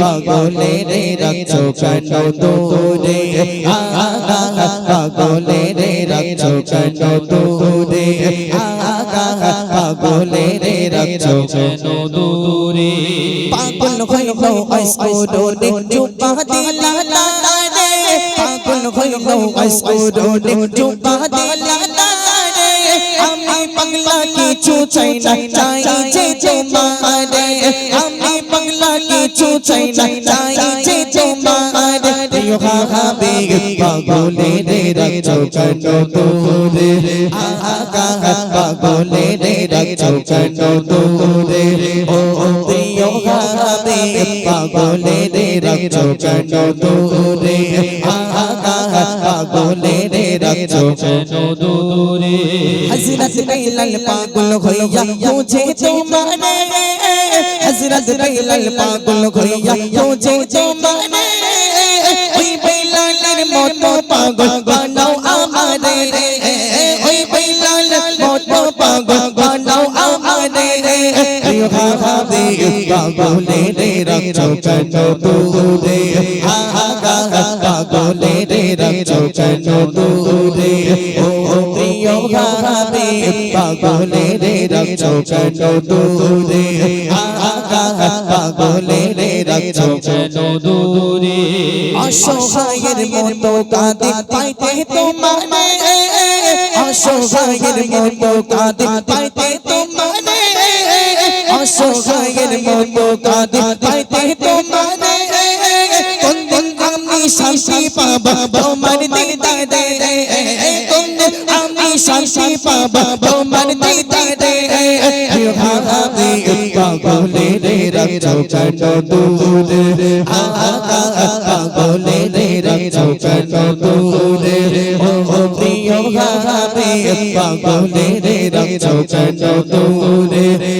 পাগলে রে রাখছো কেন দূরে? পাগলে রে রাখছো কেন দূরে? পাগলে রে রাখছো কেন দূরে? পাগল হইল আইসকুরোনে চুপা দিলা না রে। পাগল হইল আইসকুরোনে চুপা দিলা না রে। আমি পাগলা কিছু চাই না, চাই যে তোমারে আমি পাগলা কিছু চাই না, চাই যে তোমার প্রিয় হাবে পাগলে রে রাখছো কেন দূরে। আগা পাগলে রে রাখছো কেন তোরে ও, প্রিয় হাবে পাগলে রে রাখছো কেন দূরে। আগা পাগলে রে রাখছো দূরে? হযরত বিলাল পাগল হইয়া মুঝে তোমারে। হযরত বিলাল পাগল হইয়া মুঝে তোমারে। ওই বিলালের মতো পাগল বানাও আমারে ওই বিলালের মতো পাগল বানাও আমারে ভাবে পাগলে রে রাখছো দূরে? আগা পাগলে রে রাখছো কেন দূরে ও প্রিয় ভাবে পাগলে রে রাখছো কেন দূরে আগা পাগলে রে রাখছো কেন দূরে অসহায়ের মতো কাঁদে পাইতে তোমারে অসহায়ের মতো কাঁদে পাইতে তোমারে অসহায়ের মতো কাঁদে পাইতে তোমারে আমি শান্তি পাবা, তোমার দিদারে কোন দিন আমি শান্তি পাবা, তোমার দিদারে ভাবে পাগলে রে রাখছো কেন দূরে পাগলে রে রাখছো কেন দূরে ও প্রিয় পাগলে রে রাখছো কেন দূরে পাগলে রে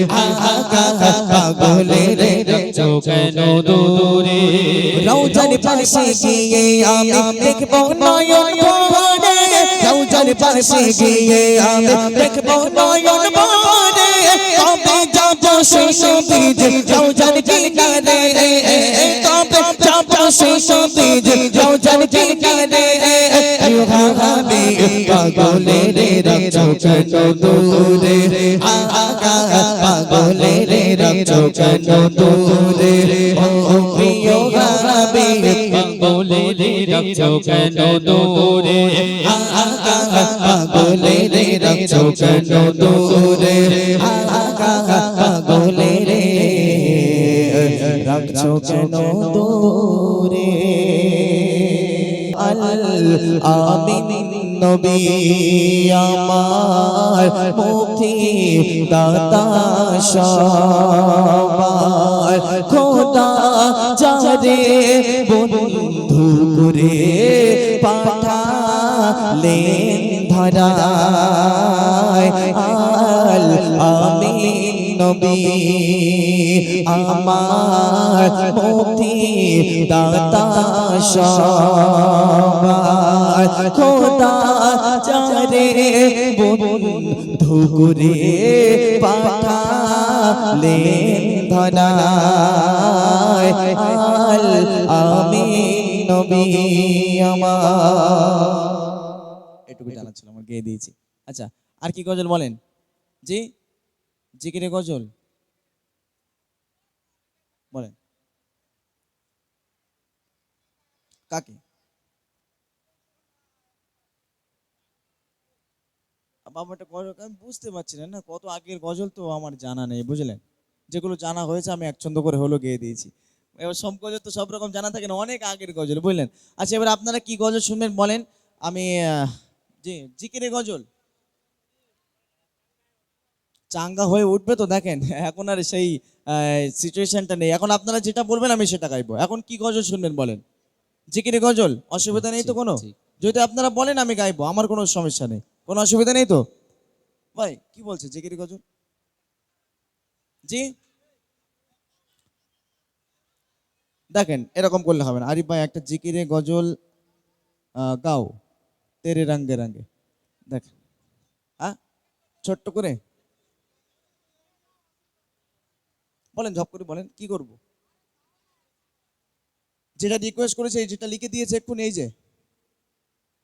রাখছো কেন দূরে। রৌজার পাশে গিয়ে আমি দেখব নয়ন ভরে রৌজার পাশে গিয়ে আমি দেখব নয়ন ভরে কবে যাব সেই সবীজ রৌজার কিনারে? কবে যাব সেই রৌজার কিনারে? ভাবে পাগলে রে রাখছো কেন দূরে? আগা পাগলে রে রাখছো কেন দূরে? প্রিয় ভাবে পাগলে রে রাখছো কেন দূরে? আগা পাগলে রে রাখছো কেন দূরে? আগা পাগলে রে রাখছো কেন দূরে? আমিন নবী আমার মুক্তি দাতা সবার খোদা যারে বন্ধু করে পাঠালেন ধরায়। আল আমিন নবী, আমার মুক্তি দাতা সবার। খোদা যারে বন্ধু করে ধরায় আল আমিন নবী আমার। এটুকু জানা ছিল, আমার গেয়ে দিয়েছি। আচ্ছা আর কি গজল বলেন? জি? জিকিরে গজল? বলেন। কাকে? বাবাটা গজল আমি বুঝতে পারছি না না, কত আগের গজল তো আমার জানা নেই, বুঝলেন? যেগুলো জানা হয়েছে আমি এক ছন্দ করে হলো গেয়ে দিয়েছি। এবার সব গজল তো সব রকম জানা থাকে না, অনেক আগের গজল, বুঝলেন? আচ্ছা এবার আপনারা কি গজল শুনবেন বলেন? আমি জি, জিকিরে গজল। চাঙ্গা হয়ে উঠবে তো দেখেন এখন আর সেই সিচুয়েশনটা নেই। এখন আপনারা যেটা বলবেন আমি সেটা গাইবো। এখন কি গজল শুনবেন বলেন? জিকিরে গজল? অসুবিধা নেই তো কোনো? যদি আপনারা বলেন আমি গাইবো আমার কোনো সমস্যা নেই। কোনো অসুবিধা নেই তো? ভাই কি বলছে জিকিরে গজল? জি? দেখেন এরকম করলে হবে না। আরিফ ভাই একটা জিকিরে গজল গাও। তেরে রঙ্গে রঙ্গে দেখেন। হ্যাঁ ছোট্ট করে? বলেন, ঝপ করে বলেন, কি করব? যেটা রিকোয়েস্ট করেছে যেটা লিখে দিয়েছে এক্ষুনি, এই যে।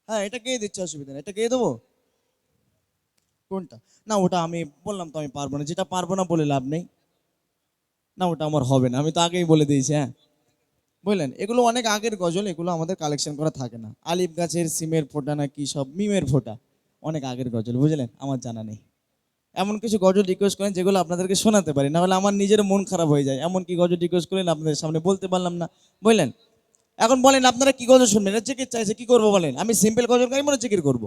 হ্যাঁ এটা কে দিচ্ছে? অসুবিধা নেই। এটা কে দেবো? কোনটা? না, ওটা আমি বললাম তো আমি পারব না। যেটা পারব না বলে লাভ নেই। না, ওটা আমার হবে না। আমি তো আগেই বলে দিয়েছি হ্যাঁ। বুঝলেন? এগুলো অনেক আগের গজল, এগুলো আমাদের কালেকশন করা থাকে না। আলিফ গাছের সিমের ফোঁটা না কি সব মিমের ফোঁটা। অনেক আগের গজল, বুঝলেন? আমার জানা নেই। এমন কিছু গজল রিকোয়েস্ট করেন যেগুলো আপনাদেরকে শোনাতে পারি। না হলে আমার নিজের মন খারাপ হয়ে যায়। এমন কি গজল রিকোয়েস্ট করেন আপনাদের সামনে বলতে পারলাম না। বুঝলেন এখন বলেন আপনারা কি গজল শুনবেন? এটা চেকের চাইছে কি করব বলেন? আমি সিম্পল গজল গাই মনে চেকের করব।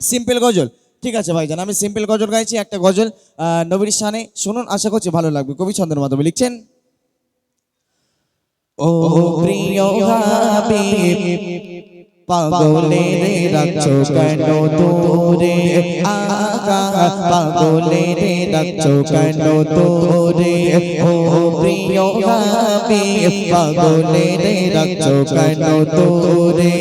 সিম্পল গজল। ঠিক আছে ভাইজান আমি সিম্পল গজল গাইছি একটা গজল নবীর শানে। শুনুন আশা করছি ভালো লাগবে। কবি চন্দ্রের মাধবী লিখছেন ও প্রিয় পাগলে রে রাখছো কেন দূরে আকা পাগলে রে রাখছো কেন দূরে ও প্রিয় হাবিব পাগলে রে রাখছো কেন দূরে